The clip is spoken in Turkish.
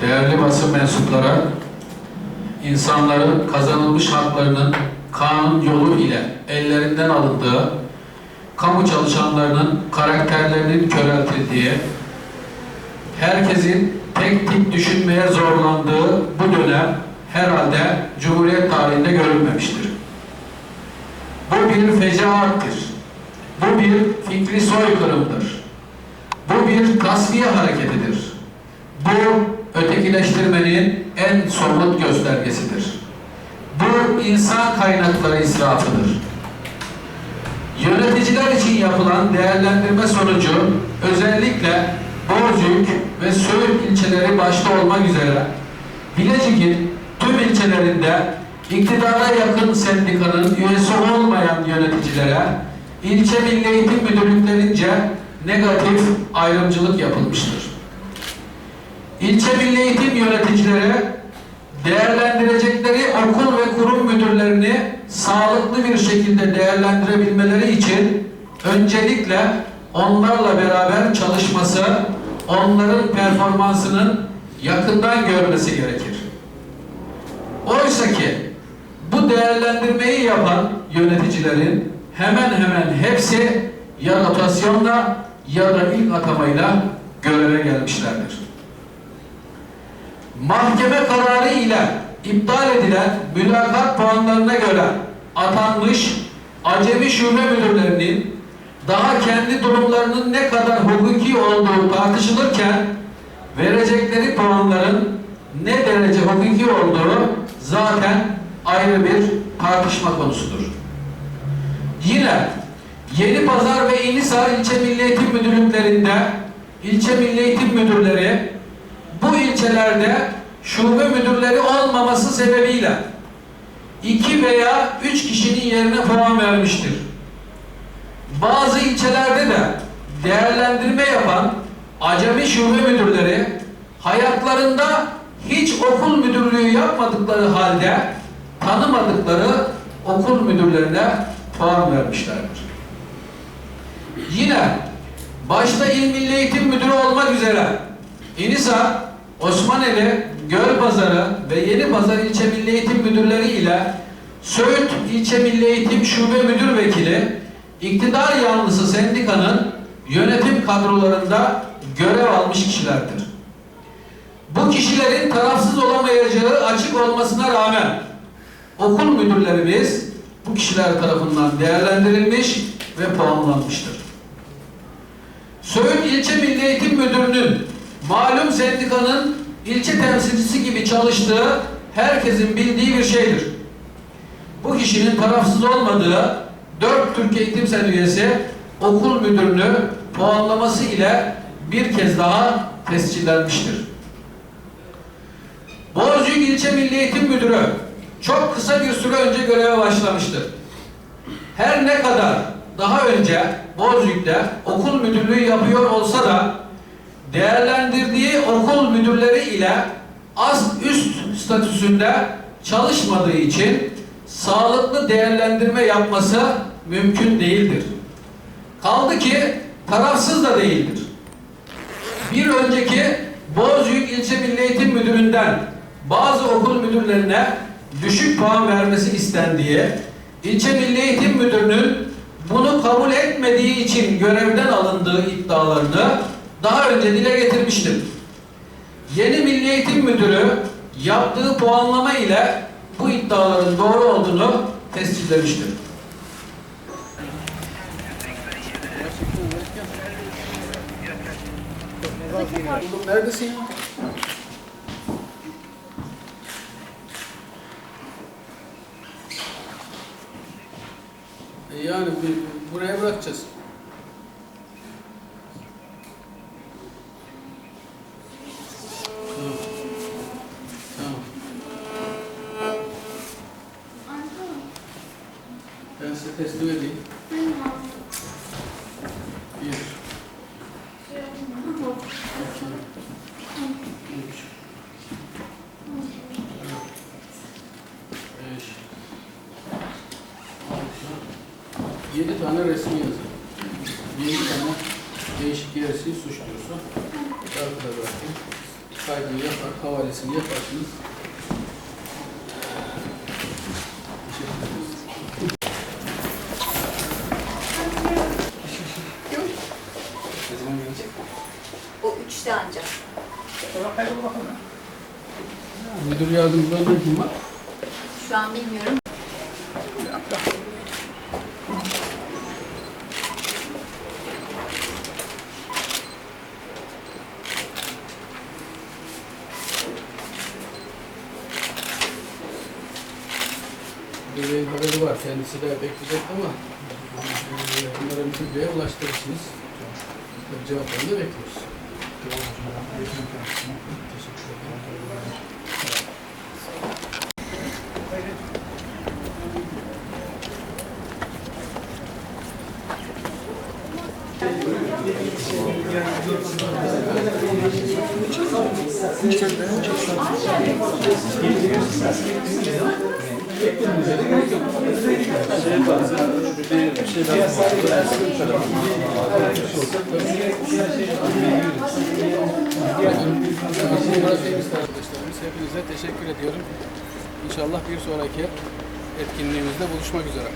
değerli basın mensupları, insanların kazanılmış haklarının kanun yolu ile ellerinden alındığı, kamu çalışanlarının karakterlerinin köreltildiği, herkesin tek tip düşünmeye zorlandığı bu dönem herhalde Cumhuriyet tarihinde görülmemiştir. Bu bir fecaattır. Bu bir fikri soykırımdır. Bu bir tasfiye hareketidir. Bu ötekileştirmenin en somut göstergesidir. Bu insan kaynakları israfıdır. Yöneticiler için yapılan değerlendirme sonucu özellikle Bozüyük ve Söğüt ilçeleri başta olmak üzere Bilecik'in tüm ilçelerinde iktidara yakın sendikanın üyesi olmayan yöneticilere ilçe milli eğitim müdürlüklerince negatif ayrımcılık yapılmıştır. İlçe milli eğitim yöneticileri değerlendirecekleri okul ve kurum müdürlerini sağlıklı bir şekilde değerlendirebilmeleri için öncelikle onlarla beraber çalışması, onların performansının yakından görmesi gerekir. Oysa ki bu değerlendirmeyi yapan yöneticilerin hemen hemen hepsi ya rotasyonla ya da ilk atamayla göreve gelmişlerdir. Mahkeme kararı ile iptal edilen mülakat puanlarına göre atanmış acemi şube müdürlerinin daha kendi durumlarının ne kadar hukuki olduğu tartışılırken verecekleri puanların ne derece hukuki olduğu zaten ayrı bir tartışma konusudur. Yine Yeni Pazar ve İnisar ilçe Milli Eğitim Müdürlüklerinde ilçe Milli Eğitim Müdürleri ilçelerde şube müdürleri olmaması sebebiyle iki veya üç kişinin yerine puan vermiştir. Bazı ilçelerde de değerlendirme yapan acemi şube müdürleri hayatlarında hiç okul müdürlüğü yapmadıkları halde tanımadıkları okul müdürlerine puan vermişlerdir. Yine başta İl Milli Eğitim Müdürü olmak üzere İNİSA, Osmaneli, Gölpazarı ve Yenipazarı İlçe Milli Eğitim Müdürleri ile Söğüt İlçe Milli Eğitim Şube Müdür Vekili iktidar yanlısı sendikanın yönetim kadrolarında görev almış kişilerdir. Bu kişilerin tarafsız olamayacağı açık olmasına rağmen okul müdürlerimiz bu kişiler tarafından değerlendirilmiş ve puanlanmıştır. Söğüt İlçe Milli Eğitim Müdürü'nün malum sendikanın ilçe temsilcisi gibi çalıştığı herkesin bildiği bir şeydir. Bu kişinin tarafsız olmadığı dört Türk Eğitim Sen üyesi okul müdürünü puanlaması ile bir kez daha tescillenmiştir. Bozüyük İlçe Milli Eğitim Müdürü çok kısa bir süre önce göreve başlamıştır. Her ne kadar daha önce Bozüyük'te okul müdürlüğü yapıyor olsa da değerlendirdiği okul müdürleri ile az üst statüsünde çalışmadığı için sağlıklı değerlendirme yapması mümkün değildir. Kaldı ki tarafsız da değildir. Bir önceki Bozüyük İlçe Milli Eğitim Müdürü'nden bazı okul müdürlerine düşük puan vermesi istendiği, ilçe Milli Eğitim Müdürü'nün bunu kabul etmediği için görevden alındığı iddialarını daha önce dile getirmiştir. Yeni Milli Eğitim Müdürü yaptığı puanlama ile bu iddiaların doğru olduğunu tescillemiştir. Oğlum neredesin ya? E Yani bir- buraya bırakacağız. Ben size teslim edeyim. Bir, iki, üç, beş, altı, yedi tane resmi yazı. Yedi tane değişik yersi suç duyurusu. Arkada bırakayım. kaydını yapar, havalesini yaparsınız. Müdür yardımcılarından kim var? Şu an bilmiyorum. Bebeğin haberi var. Kendisi de bekleyecek ama bunları müdürlüğe ulaştırırsınız. Cevaplarını bekliyoruz. Teşekkür ederim. Arkadaşlarımız hepinize teşekkür ediyorum. İnşallah bir sonraki etkinliğimizde buluşmak üzere.